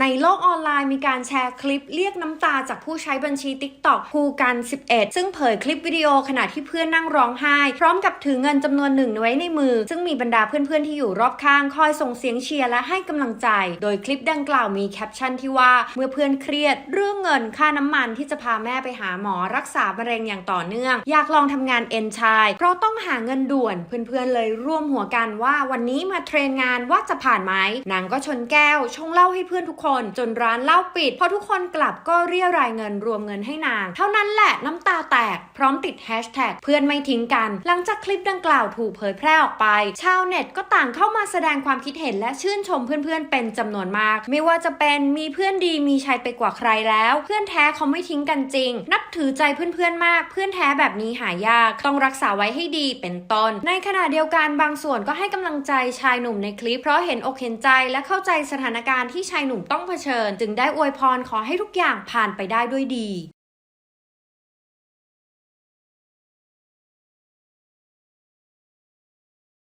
ในโลกออนไลน์มีการแชร์คลิปเรียกน้ำตาจากผู้ใช้บัญชี TikTok ภูกัน 11 ซึ่งเผยคลิปวิดีโอขณะที่เพื่อนนั่งร้องไห้ พร้อมกับถือเงินจำนวนหนึ่งไว้ในมือ ซึ่งมีบรรดาเพื่อนๆที่อยู่รอบข้างคอยส่งเสียงเชียร์และให้กำลังใจ โดยคลิปดังกล่าวมีแคปชั่นที่ว่าเมื่อเพื่อนเครียดเรื่องเงินค่าน้ำมันที่จะพาแม่ไปหาหมอรักษามะเร็งอย่างต่อเนื่อง อยากลองทำงานเอ็นชายเพราะต้องหาเงินด่วน เพื่อนๆเลยร่วมหัวกันว่าวันนี้มาเทรนงานว่าจะผ่านไหมนางก็ชนแก้วชงเหล้าให้เพื่อนทุกคนจนร้านเหล้าปิดพอทุกคนกลับก็เรียรายเงินรวมเงินให้นาง เท่านั้นแหละน้ำตาแตกพร้อมติดแฮชแท็กเพื่อนไม่ทิ้งกัน หลังจากคลิปดังกล่าวถูกเผยแพร่ออกไป ชาวเน็ตก็ต่างเข้ามาแสดงความคิดเห็นและชื่นชมเพื่อนๆ เป็นจำนวนมาก ไม่ว่าจะเป็นมีเพื่อนดีมีชัยไปกว่าใครแล้ว เพื่อนแท้เขาไม่ทิ้งกันจริง นับถือใจเพื่อนๆมาก เพื่อนแท้แบบนี้หายาก ต้องรักษาไว้ให้ดีเป็นต้น ในขณะเดียวกันบางส่วนก็ให้กำลังใจชายหนุ่มในคลิปเพราะเห็นอกเห็นใจและเข้าใจสถานการณ์ที่ชายหนุ่มต้องเผชิญ จึงได้อวยพรขอให้ทุกอย่างผ่านไปได้ด้วยดี